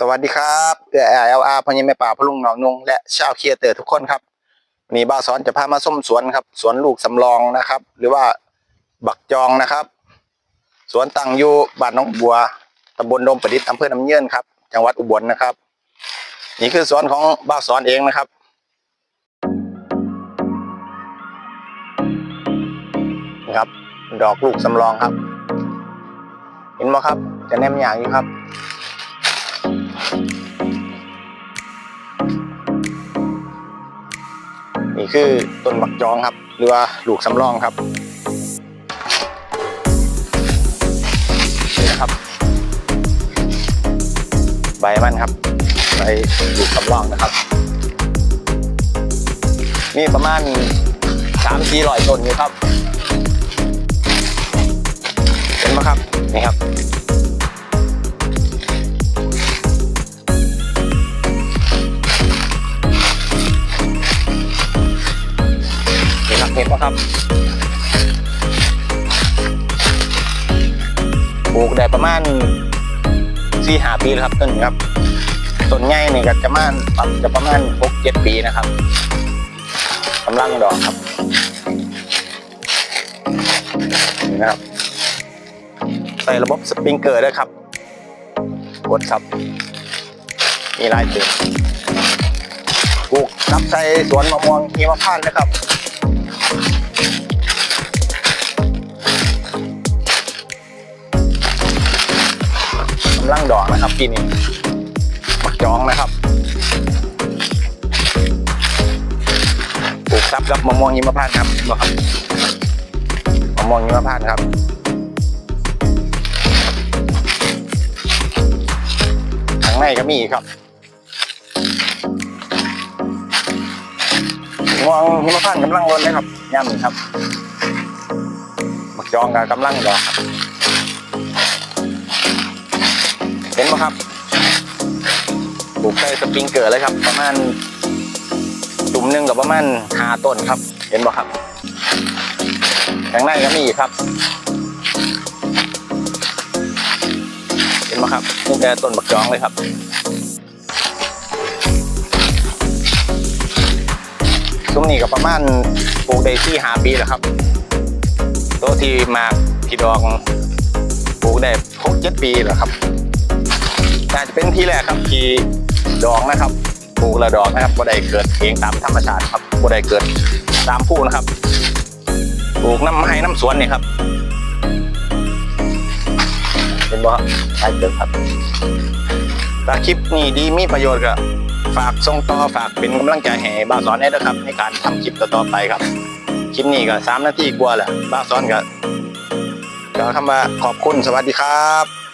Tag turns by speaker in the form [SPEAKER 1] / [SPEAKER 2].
[SPEAKER 1] สวัสดีครับเอือเอลอาร์พญแม่ป่าพลุงหนองนงและชาวเคียเตอร์ทุกคนครับวันนี้บ้าสอนจะพามาส้มสวนครับ สวนลูกสำรองนะครับ หรือว่าบักจองนะครับ สวนตั้งอยู่บ้านน้องบัวตำบลดมประดิษฐ์อำเภอน้ำเยื่นครับ จังหวัดอุบลนะครับ นี่คือสวนของบ้าสอนเองนะครับนะครับ ดอกลูกสำรองครับ เห็นไหมครับ จะแนมอย่างอยู่ครับ นี่คือต้นบักยองครับ หรือว่าลูกสำรองครับนี่นะครับ ใบมันครับใบลูกสำรองนะครับมีประมาณสามสี่ร้อยต้นอยู่ครับ เห็นไหมครับปลูกได้ประมาณสี่หาปีแล้วครับต้นนี้ครับต้นใหญ่นี่ก็จะประมาณจะประมาณหกเจ็ดปีนะครับกำลังดอกครับนี่นะครับ ใส่ระบบสปริงเกอร์ด้วยครับกดครับ มีลายเตือนปลูกรับใส่สวนมะม่วงหิมพานต์นะครับำลังดอกนะครับปีนี้มักจองนะครับปลูกซับกับมะม่วงหิมพานต์ครับเห็นบ่ครับมะม่วงหิมพานต์ครับข้างในก็มีครับมะม่วงหิมพานต์กำลังล้นเลยครับย่ำนะครับมักจองกับกำลังดอกครับ เห็นไหมครับปลูกใส่สปริงเกอร์เลยครับ ประมาณจุ่มหนึ่งกับประมาณหาต้นครับ เห็นไหมครับข้างในก็มีอีครับ เห็นไหมครับนี่แต่ต้นบักจองเลยครับซุ้มนี้ก็ประมาณปลูกได้ที่หาปีแล้วครับตัวที่มากที่ดองปลูกได้หกเจ็ดปีแล้วครับ ที่แรกครับที่ดอกนะครับปลูกและดอกนะครับบ่ได้เกิดเองตามธรรมชาติครับบ่ได้เกิดตามผู้นะครับปลูกน้ำให้น้ำสวนเนี่ยครับเห็นบ่ครับใช่เกิดครับถ้าคลิปนี้ดีมีประโยชน์ก็ฝากส่งต่อฝากเป็นกำลังใจให้บ้าสอนได้ด้วครับ ในการทำคลิปต่อๆไปครับ คลิปนี้ก็สามนาทีกว่าแหละบ้าสอนก็ก็คำว่าขอบคุณสวัสดีครับ